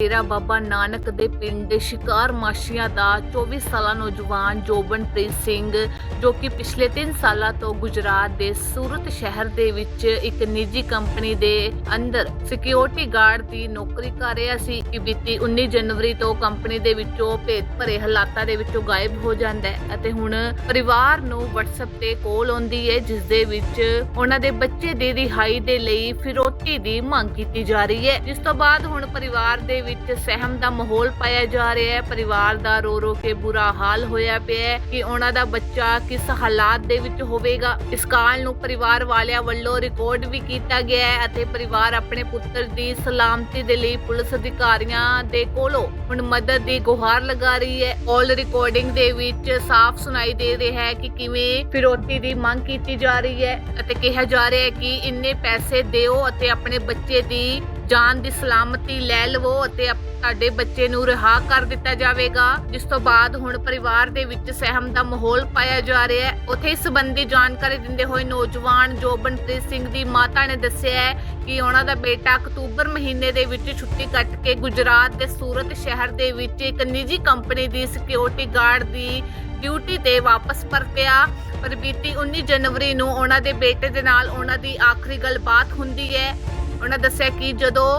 ਡੇਰਾ ਬਾਬਾ ਨਾਨਕ ਦੇ ਪਿੰਡ ਸ਼ਿਕਾਰ ਮਾਸ਼ੀਆਂ ਦਾ 24 ਸਾਲਾ ਨੌਜਵਾਨ ਜੋਬਨਪ੍ਰੀਤ ਸਿੰਘ ਜੋ ਕਿ ਪਿਛਲੇ 3 ਸਾਲਾਂ ਤੋਂ ਗੁਜਰਾਤ ਦੇ ਸੂਰਤ ਸ਼ਹਿਰ ਦੇ ਵਿੱਚ ਇੱਕ ਨਿੱਜੀ ਕੰਪਨੀ ਦੇ ਅੰਦਰ ਸਿਕਿਉਰਿਟੀ ਗਾਰਡ ਦੀ ਨੌਕਰੀ ਕਰ ਰਿਹਾ ਸੀ ਕਿ ਬੀਤੀ 19 ਜਨਵਰੀ ਤੋਂ ਕੰਪਨੀ ਦੇ ਵਿੱਚੋਂ ਭੇਤ ਭਰੇ ਹਾਲਾਤਾਂ ਦੇ ਵਿੱਚੋਂ ਗਾਇਬ ਹੋ ਜਾਂਦਾ ਹੈ ਅਤੇ ਹੁਣ ਪਰਿਵਾਰ ਨੂੰ WhatsApp ਤੇ ਕਾਲ ਆਉਂਦੀ ਹੈ, ਜਿਸ ਦੇ ਵਿੱਚ ਉਹਨਾਂ ਦੇ ਬੱਚੇ ਦੀ ਰਿਹਾਈ ਦੇ ਲਈ ਫਿਰੋਤੀ ਦੀ ਮੰਗ ਕੀਤੀ ਜਾ ਰਹੀ ਹੈ। ਜਿਸ ਤੋਂ ਬਾਅਦ ਹੁਣ ਪਰਿਵਾਰ ਦੇ ਵਿੱਚ ਸਹਿਮ ਦਾ ਮਾਹੌਲ ਪਾਇਆ ਜਾ ਰਿਹਾ ਹੈ। ਪਰਿਵਾਰ ਦਾ ਰੋ ਰੋ ਕੇ ਬੁਰਾ ਹਾਲ ਹੋਇਆ ਪਿਆ ਹੈ ਕਿ ਉਹਨਾਂ ਦਾ ਬੱਚਾ ਕਿਸ ਹਾਲਾਤ ਦੇ ਵਿੱਚ ਹੋਵੇਗਾ? ਇਸ ਕਾਲ ਨੂੰ ਪਰਿਵਾਰ ਵਾਲਿਆਂ ਵੱਲੋਂ ਰਿਕਾਰਡ ਵੀ ਕੀਤਾ ਗਿਆ ਹੈ ਅਤੇ ਪਰਿਵਾਰ ਆਪਣੇ ਪੁੱਤਰ ਦੀ ਸਲਾਮਤੀ ਦੇ ਲਈ ਪੁਲਿਸ ਅਧਿਕਾਰੀਆਂ ਦੇ ਕੋਲੋਂ ਹੁਣ ਮਦਦ ਦੀ ਗੁਹਾਰ ਲਗਾ ਰਹੀ ਹੈ। ਕਾਲ ਰਿਕਾਰਡਿੰਗ ਦੇ ਵਿੱਚ ਸਾਫ਼ ਸੁਣਾਈ ਦੇ ਰਿਹਾ ਹੈ ਕਿ ਕਿਵੇਂ ਫਿਰੋਤੀ ਦੀ ਮੰਗ ਕੀਤੀ ਜਾ ਰਹੀ ਹੈ ਅਤੇ ਕਿਹਾ ਜਾ ਰਿਹਾ ਹੈ ਕਿ ਇੰਨੇ ਪੈਸੇ ਦਿਓ ਅਤੇ ਆਪਣੇ ਬੱਚੇ ਦੀ ਜਾਨ ਦੀ ਸਲਾਮਤੀ ਲੈ ਲਵੋ ਅਤੇ ਤੁਹਾਡੇ ਬੱਚੇ ਨੂੰ ਰਿਹਾ ਕਰ ਦਿੱਤਾ ਜਾਵੇਗਾ। ਜਿਸ ਤੋਂ ਬਾਅਦ ਹੁਣ ਪਰਿਵਾਰ ਦੇ ਵਿੱਚ ਸਹਿਮ ਦਾ ਮਾਹੌਲ ਪਾਇਆ ਜਾ ਰਿਹਾ ਹੈ। ਉੱਥੇ ਇਸ ਸੰਬੰਧੀ ਜਾਣਕਾਰੀ ਦਿੰਦੇ ਹੋਏ ਨੌਜਵਾਨ ਜੋਬਨਪ੍ਰੀਤ ਸਿੰਘ ਦੀ ਮਾਤਾ ਨੇ ਦੱਸਿਆ ਹੈ ਕਿ ਉਹਨਾਂ ਦਾ ਬੇਟਾ ਅਕਤੂਬਰ ਮਹੀਨੇ ਦੇ ਵਿੱਚ ਛੁੱਟੀ ਕੱਟ ਕੇ ਗੁਜਰਾਤ ਦੇ ਸੂਰਤ ਸ਼ਹਿਰ ਦੇ ਵਿੱਚ ਇੱਕ ਨਿੱਜੀ ਕੰਪਨੀ ਦੀ ਸਿਕਿਉਰਿਟੀ ਗਾਰਡ ਦੀ ਡਿਊਟੀ ਤੇ ਵਾਪਸ ਪਰਤਿਆ। ਪਰ ਬੀਤੀ 19 ਜਨਵਰੀ ਨੂੰ ਉਹਨਾਂ ਦੇ ਬੇਟੇ ਦੇ ਨਾਲ ਉਹਨਾਂ ਦੀ ਆਖਰੀ ਗੱਲਬਾਤ ਹੁੰਦੀ ਹੈ। ਉਹਨਾਂ ਦੱਸਿਆ ਕਿ ਜਦੋਂ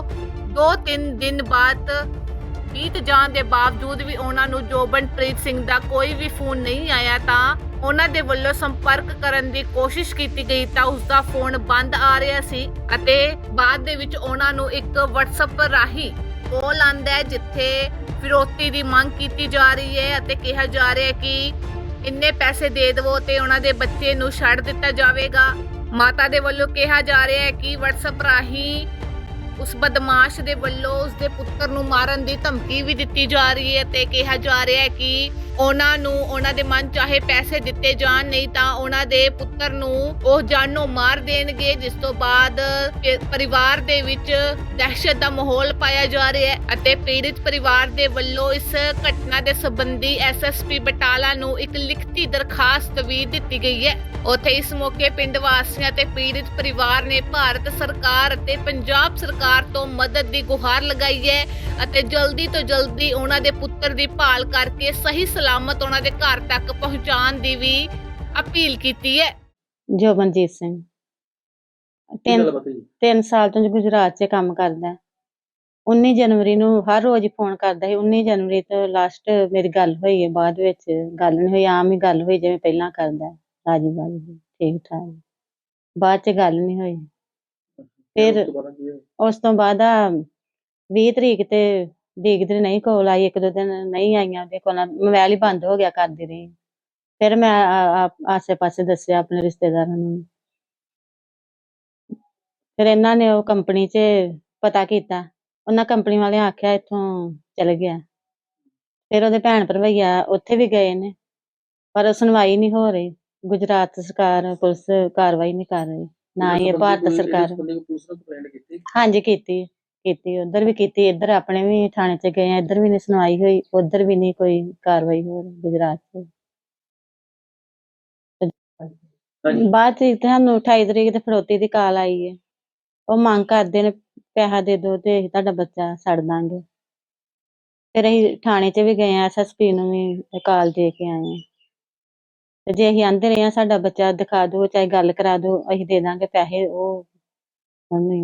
2-3 ਦਿਨ ਬਾਅਦ ਬੀਤ ਜਾਣ ਦੇ ਬਾਵਜੂਦ ਵੀ ਉਹਨਾਂ ਨੂੰ ਜੋਬਨਪ੍ਰੀਤ ਸਿੰਘ ਦਾ ਕੋਈ ਵੀ ਫੋਨ ਨਹੀਂ ਆਇਆ ਤਾਂ ਉਹਨਾਂ ਦੇ ਵੱਲੋਂ ਸੰਪਰਕ ਕਰਨ ਦੀ ਕੋਸ਼ਿਸ਼ ਕੀਤੀ ਗਈ ਤਾਂ ਉਸ ਦਾ ਫੋਨ ਬੰਦ ਆ ਰਿਹਾ ਸੀ ਅਤੇ ਬਾਅਦ ਦੇ ਵਿੱਚ ਉਹਨਾਂ ਨੂੰ ਇੱਕ WhatsApp ਰਾਹੀਂ ਕਾਲ ਆਂਦਾ ਹੈ ਜਿੱਥੇ ਫਿਰੋਤੀ ਦੀ ਮੰਗ ਕੀਤੀ ਜਾ ਰਹੀ ਹੈ ਅਤੇ ਕਿਹਾ ਜਾ ਰਿਹਾ ਹੈ ਕਿ ਇੰਨੇ ਪੈਸੇ ਦੇ ਦੇਵੋ ਤੇ ਉਹਨਾਂ ਦੇ ਬੱਚੇ ਨੂੰ ਛੱਡ ਦਿੱਤਾ ਜਾਵੇਗਾ। ਮਾਤਾ ਦੇ ਵੱਲੋਂ ਕਿਹਾ ਜਾ ਰਿਹਾ ਹੈ ਕਿ WhatsApp ਰਾਹੀਂ ਉਸ ਬਦਮਾਸ਼ ਦੇ ਵੱਲੋਂ ਉਸ ਦੇ ਪੁੱਤਰ ਨੂੰ ਮਾਰਨ ਦੀ ਧਮਕੀ ਵੀ ਦਿੱਤੀ ਜਾ ਰਹੀ ਹੈ ਤੇ ਕਿਹਾ ਜਾ ਰਿਹਾ ਹੈ ਕਿ ਉਹਨਾਂ ਨੂੰ, ਉਹਨਾਂ ਦੇ ਮਨ ਚਾਹੇ ਪੈਸੇ ਦਿੱਤੇ ਜਾਣ, ਨਹੀਂ ਤਾਂ ਉਹਨਾਂ ਦੇ ਪੁੱਤਰ ਨੂੰ ਉਹ ਜਾਨੋਂ ਮਾਰ ਦੇਣਗੇ, ਜਿਸ ਤੋਂ ਬਾਅਦ ਪਰਿਵਾਰ ਦੇ ਵਿੱਚ ਦਹਿਸ਼ਤ ਦਾ ਮਾਹੌਲ ਪਾਇਆ ਜਾ ਰਿਹਾ ਹੈ ਅਤੇ ਪੀੜਿਤ ਪਰਿਵਾਰ ਦੇ ਵੱਲੋਂ ਇਸ ਘਟਨਾ ਦੇ ਸੰਬੰਧੀ ਐਸਐਸਪੀ ਬਟਾਲਾ ਨੂੰ ਇੱਕ ਲਿਖਤੀ ਦਰਖਾਸਤ ਵੀ ਦਿੱਤੀ ਗਈ ਹੈ। ਉੱਥੇ ਇਸ ਮੌਕੇ ਪਿੰਡ ਵਾਸੀਆਂ ਤੇ ਪੀੜਿਤ ਪਰਿਵਾਰ ਨੇ ਭਾਰਤ ਸਰਕਾਰ ਅਤੇ ਪੰਜਾਬ ਸਰਕਾਰ ਤੋਂ ਮਦਦ ਦੀ ਗੁਹਾਰ ਲਗਾਈ ਹੈ ਅਤੇ ਜਲਦੀ ਤੋਂ ਜਲਦੀ ਉਹਨਾਂ ਦੇ ਪੁੱਤਰ ਦੀ ਭਾਲ ਕਰਕੇ ਸਹੀ ਸਲਾਮਤ ਉਹਨਾਂ ਦੇ ਘਰ ਤੱਕ ਪਹੁੰਚਾਉਣ ਦੀ ਵੀ ਅਪੀਲ ਕੀਤੀ ਹੈ। ਜੋਬਨਜੀਤ ਸਿੰਘ। ਤਿੰਨ ਸਾਲ ਤੋਂ ਗੁਜਰਾਤ 'ਚ ਕੰਮ ਕਰਦਾ ਹੈ। 19 ਜਨਵਰੀ ਨੂੰ ਹਰ ਰੋਜ਼ ਫੋਨ ਕਰਦਾ ਸੀ। 19 ਜਨਵਰੀ ਤੋਂ ਲਾਸਟ ਮੇਰੀ ਗੱਲ ਹੋਈ ਹੈ। ਬਾਅਦ ਵਿੱਚ ਗੱਲ ਨਹੀਂ ਹੋਈ ਆਮ ਹੀ ਗੱਲ ਹੋਈ ਜਿਵੇਂ ਪਹਿਲਾਂ ਕਰਦਾ ਹੈ, ਰਾਜੀ ਬਾਜੀ ਠੀਕ ਠਾਕ ਬਾਅਦ 'ਚ ਗੱਲ ਨਹੀਂ ਹੋਈ। ਫਿਰ- ਉਸ ਤੋਂ ਬਾਅਦ ਆ 20 ਤਰੀਕ ਤੇ ਦੇਖਦੇ ਨਹੀਂ ਕੋਲ ਆਈ ਇੱਕ ਦੋ ਦਿਨ ਨਹੀਂ ਆਈਆਂ ਉਹਦੇ ਕੋਲ ਮੋਬਾਈਲ ਹੀ ਬੰਦ ਹੋ ਗਿਆ ਕਰਦੀ ਰਹੀ। ਫਿਰ ਮੈਂ ਆਸੇ-ਪਾਸੇ ਦੱਸਿਆ ਆਪਣੇ ਰਿਸ਼ਤੇਦਾਰਾਂ ਨੂੰ। ਫਿਰ ਇਹਨਾਂ ਨੇ ਉਹ ਕੰਪਨੀ 'ਚ ਪਤਾ ਕੀਤਾ। ਉਹਨਾਂ ਕੰਪਨੀ ਵਾਲਿਆਂ ਆਖਿਆ ਇੱਥੋਂ ਚਲ ਗਿਆ। ਫਿਰ ਉਹਦੇ ਭੈਣ ਭਰਵਈਆ ਉੱਥੇ ਵੀ ਗਏ ਨੇ ਪਰ ਸੁਣਵਾਈ ਨਹੀਂ ਹੋ ਰਹੀ। ਗੁਜਰਾਤ ਸਰਕਾਰ ਪੁਲਿਸ ਕਾਰਵਾਈ ਨਹੀਂ ਕਰ ਰਹੀ। ਨਾ ਹੀ ਇਹ ਭਾਰਤ ਸਰਕਾਰ ਪੁਲਿਸ ਨੂੰ ਕੰਪਲੇਂਟ ਕੀਤੀ? ਹਾਂਜੀ ਕੀਤੀ ਕੀਤੀ। ਉਧਰ ਵੀ ਕੀਤੀ ਇੱਧਰ ਆਪਣੇ ਵੀ ਥਾਣੇ 'ਚ ਗਏ ਆ ਇੱਧਰ ਵੀ ਨਹੀਂ ਸੁਣਵਾਈ ਹੋਈ ਉਧਰ ਵੀ ਨਹੀਂ ਕੋਈ ਕਾਰਵਾਈ ਹੋ ਰਹੀ ਗੁਜਰਾਤ 'ਚ। ਹਾਂਜੀ। ਬਾਅਦ 'ਚ ਤੁਹਾਨੂੰ 28 ਤਰੀਕ ਤੇ ਫਰੋਤੀ ਦੀ ਕਾਲ ਆਈ ਹੈ ਉਹ ਮੰਗ ਕਰਦੇ ਨੇ ਪੈਸਾ ਦੇ ਦਿਓ ਤੇ ਅਸੀਂ ਤੁਹਾਡਾ ਬੱਚਾ ਛੱਡ ਦਾਂਗੇ। ਫਿਰ ਅਸੀਂ ਥਾਣੇ 'ਚ ਵੀ ਗਏ ਆ ਐਸਐਸਪੀ ਨੂੰ ਵੀ ਕਾਲ ਦੇ ਕੇ ਆਏ ਆ। ਤੇ ਜੇ ਅਸੀਂ ਆਂਦੇ ਰਹੇ ਆ ਸਾਡਾ ਬੱਚਾ ਦਿਖਾ ਦਿਓ ਚਾਹੇ ਗੱਲ ਕਰਾ ਦਿਓ ਅਸੀਂ ਦੇ ਦਾਂਗੇ ਪੈਸੇ ਉਹ ਉਹਨੇ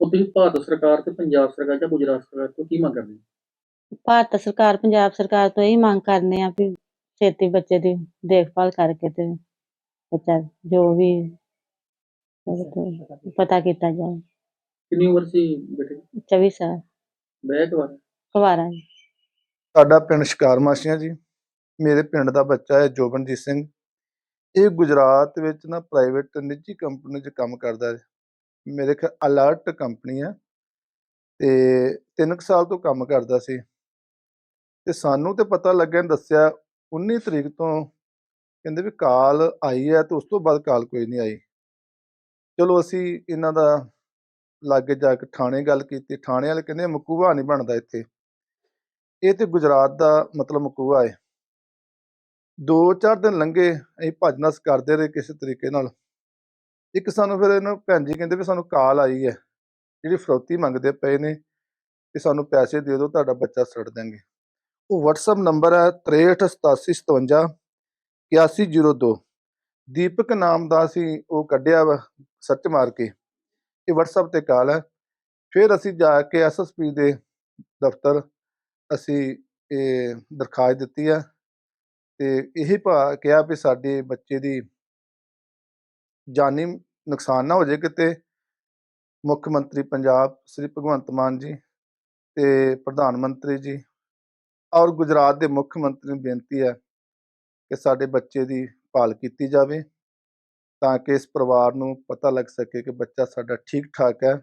ਉਹ ਤੁਸੀਂ ਭਾਰਤ ਸਰਕਾਰ ਤੇ ਪੰਜਾਬ ਸਰਕਾਰ ਜਾਂ ਗੁਜਰਾਤ ਸਰਕਾਰ ਤੋਂ ਕੀ ਮੰਗ ਕਰਦੇ ਹੋ? ਭਾਰਤ ਸਰਕਾਰ ਪੰਜਾਬ ਸਰਕਾਰ ਤੋਂ ਇਹ ਮੰਗ ਕਰਨੇ ਆ ਵੀ ਛੇਤੀ ਬੱਚੇ ਦੀ ਦੇਖਭਾਲ ਕਰਕੇ ਤੇ ਬੱਚਾ ਜੋ ਵੀ ਪਤਾ ਕੀਤਾ ਜਾਏ ਕਿੰਨੀ ਉਮਰ ਸੀ ਬੇਟੇ ਦੀ? 24 ਸਾਲ। ਬੈਕ ਵਾਰ ਕੁਵਾਰਾ ਜੀ। ਸਾਡਾ ਪਿੰਡ ਸ਼ਿਕਾਰ ਮਾਸੀਆਂ ਜੀ। ਮੇਰੇ ਪਿੰਡ ਦਾ ਬੱਚਾ ਹੈ ਜੋਬਨਜੀਤ ਸਿੰਘ। ਇਹ ਗੁਜਰਾਤ ਵਿੱਚ ਨਾ ਪ੍ਰਾਈਵੇਟ ਨਿੱਜੀ ਕੰਪਨੀ 'ਚ ਕੰਮ ਕਰਦਾ ਮੇਰੇ ਖਿਆਲ ਅਲਰਟ ਕੰਪਨੀ ਹੈ ਤੇ 3 ਸਾਲ ਤੋਂ ਕੰਮ ਕਰਦਾ ਸੀ। ਤੇ ਸਾਨੂੰ ਤੇ ਪਤਾ ਲੱਗਿਆ, ਦੱਸਿਆ 19 ਤਰੀਕ ਤੋਂ ਕਹਿੰਦੇ ਵੀ ਕਾਲ ਆਈ ਹੈ ਤੇ ਉਸ ਤੋਂ ਬਾਅਦ ਕਾਲ ਕੋਈ ਨਹੀਂ ਆਈ। ਚਲੋ ਅਸੀਂ ਇਹਨਾਂ ਦਾ ਲਾਗੇ ਜਾ ਕੇ ਥਾਣੇ ਗੱਲ ਕੀਤੀ। ਥਾਣੇ ਵਾਲੇ ਕਹਿੰਦੇ ਮਕੂਵਾ ਨਹੀਂ ਬਣਦਾ ਇੱਥੇ। ਇਹ ਤੇ ਗੁਜਰਾਤ ਦਾ ਮਤਲਬ ਮਕੂਆ ਹੈ ਦੋ ਚਾਰ ਦਿਨ ਲੰਘੇ, ਅਸੀਂ ਭੱਜ ਨਸ ਕਰਦੇ ਰਹੇ ਕਿਸੇ ਤਰੀਕੇ ਨਾਲ। ਇੱਕ ਸਾਨੂੰ ਫਿਰ ਇਹਨਾਂ ਭੈਣ ਜੀ ਕਹਿੰਦੇ ਵੀ ਸਾਨੂੰ ਕਾਲ ਆਈ ਹੈ, ਜਿਹੜੀ ਫਰੋਤੀ ਮੰਗਦੇ ਪਏ ਨੇ ਕਿ ਸਾਨੂੰ ਪੈਸੇ ਦੇ ਦਿਓ, ਤੁਹਾਡਾ ਬੱਚਾ ਛੱਡ ਦਾਂਗੇ ਉਹ WhatsApp ਨੰਬਰ ਹੈ 638757 8102 ਦੀਪਕ ਨਾਮ ਦਾ ਅਸੀਂ ਉਹ ਕੱਢਿਆ ਵਾ ਸਰਚ ਮਾਰ ਕੇ। ਇਹ WhatsApp ਤੇ ਕਾਲ ਹੈ। ਫਿਰ ਅਸੀਂ ਜਾ ਕੇ ਐਸਐਸਪੀ ਦੇ ਦਫ਼ਤਰ ਅਸੀਂ ਇਹ ਦਰਖਾਸਤ ਦਿੱਤੀ ਹੈ। ਤੇ ਇਹ ਭਾ ਕਿਹਾ ਵੀ ਸਾਡੇ ਬੱਚੇ ਦੀ ਜਾਨੀ ਨੁਕਸਾਨ ਨਾ ਹੋ ਜਾਏ ਕਿਤੇ। ਮੁੱਖ ਮੰਤਰੀ ਪੰਜਾਬ ਸ੍ਰੀ ਭਗਵੰਤ ਮਾਨ ਜੀ ਤੇ ਪ੍ਰਧਾਨ ਮੰਤਰੀ ਜੀ ਔਰ ਗੁਜਰਾਤ ਦੇ ਮੁੱਖ ਮੰਤਰੀ ਨੂੰ ਬੇਨਤੀ ਹੈ ਕਿ ਸਾਡੇ ਬੱਚੇ ਦੀ ਭਾਲ ਕੀਤੀ ਜਾਵੇ ਤਾਂ ਕਿ ਇਸ ਪਰਿਵਾਰ ਨੂੰ ਪਤਾ ਲੱਗ ਸਕੇ ਕਿ ਬੱਚਾ ਸਾਡਾ ਠੀਕ ਠਾਕ ਹੈ।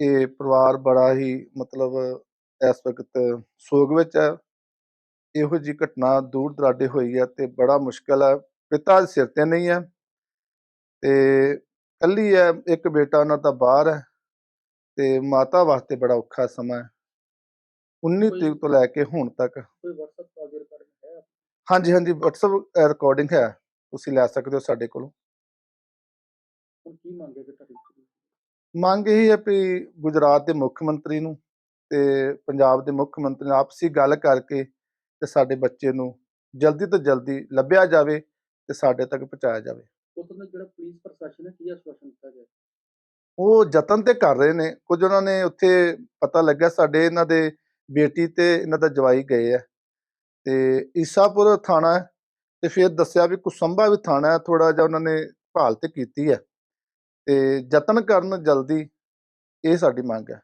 ਇਹ ਪਰਿਵਾਰ ਬੜਾ ਹੀ ਮਤਲਬ ਇਸ ਵਕਤ ਸੋਗ ਵਿੱਚ ਹੈ। ਇਹੋ ਜੀ ਘਟਨਾ ਦੂਰ ਦਰਾਡੇ ਹੋਈ ਹੈ ਤੇ ਬੜਾ ਮੁਸ਼ਕਲ ਹੈ ਪਿਤਾ ਦੇ ਸਿਰ ਤੇ ਨਹੀਂ ਹੈ ਤੇ ਕੱਲੀ ਹੈ ਇੱਕ ਬੇਟਾ ਉਹਨਾਂ ਦਾ ਬਾਹਰ ਹੈ ਤੇ ਮਾਤਾ ਵਾਸਤੇ ਬੜਾ ਔਖਾ ਸਮਾਂ ਹੈ 19 ਕੋਈ- ਤਰੀਕ ਤੋਂ ਲੈ ਕੇ ਹੁਣ ਤੱਕ। ਹਾਂਜੀ ਹਾਂਜੀ WhatsApp ਰਿਕਾਰਡਿੰਗ ਹੈ। ਤੁਸੀਂ ਲੈ ਸਕਦੇ ਹੋ ਸਾਡੇ ਕੋਲੋਂ। ਮੰਗ ਇਹ ਹੈ ਵੀ ਗੁਜਰਾਤ ਦੇ ਮੁੱਖ ਮੰਤਰੀ ਨੂੰ ਤੇ ਪੰਜਾਬ ਦੇ ਮੁੱਖ ਮੰਤਰੀ ਨਾਲ ਆਪਸੀ ਗੱਲ ਕਰਕੇ ਤੇ ਸਾਡੇ ਬੱਚੇ ਨੂੰ ਜਲਦੀ ਤੋਂ ਜਲਦੀ ਲੱਭਿਆ ਜਾਵੇ ਤੇ ਸਾਡੇ ਤੱਕ ਪਹੁੰਚਾਇਆ ਜਾਵੇ। ਉਦੋਂ ਦਾ ਜਿਹੜਾ ਪੁਲਿਸ ਪ੍ਰਸ਼ਾਸਨ ਹੈ ਕੀ ਆਸ਼ਵਾਸਨ ਦਿੱਤਾ ਗਿਆ? ਉਹ ਯਤਨ ਤੇ ਕਰ ਰਹੇ ਨੇ। ਕੁਝ ਉਹਨਾਂ ਨੇ ਉੱਥੇ ਪਤਾ ਲੱਗਿਆ ਸਾਡੇ ਇਹਨਾਂ ਦੇ ਬੇਟੀ ਤੇ ਇਹਨਾਂ ਦਾ ਜਵਾਈ ਗਏ ਆ। ਤੇ ਈਸਾਪੁਰ ਥਾਣਾ ਤੇ ਫਿਰ ਦੱਸਿਆ ਵੀ ਕੁਸੰਬਾ ਵੀ ਥਾਣਾ ਹੈ ਥੋੜਾ ਜਿਹਾ ਉਹਨਾਂ ਨੇ ਭਾਲ ਤੇ ਕੀਤੀ ਹੈ। ਤੇ ਯਤਨ ਕਰਨ ਜਲਦੀ ਇਹ ਸਾਡੀ ਮੰਗ ਹੈ।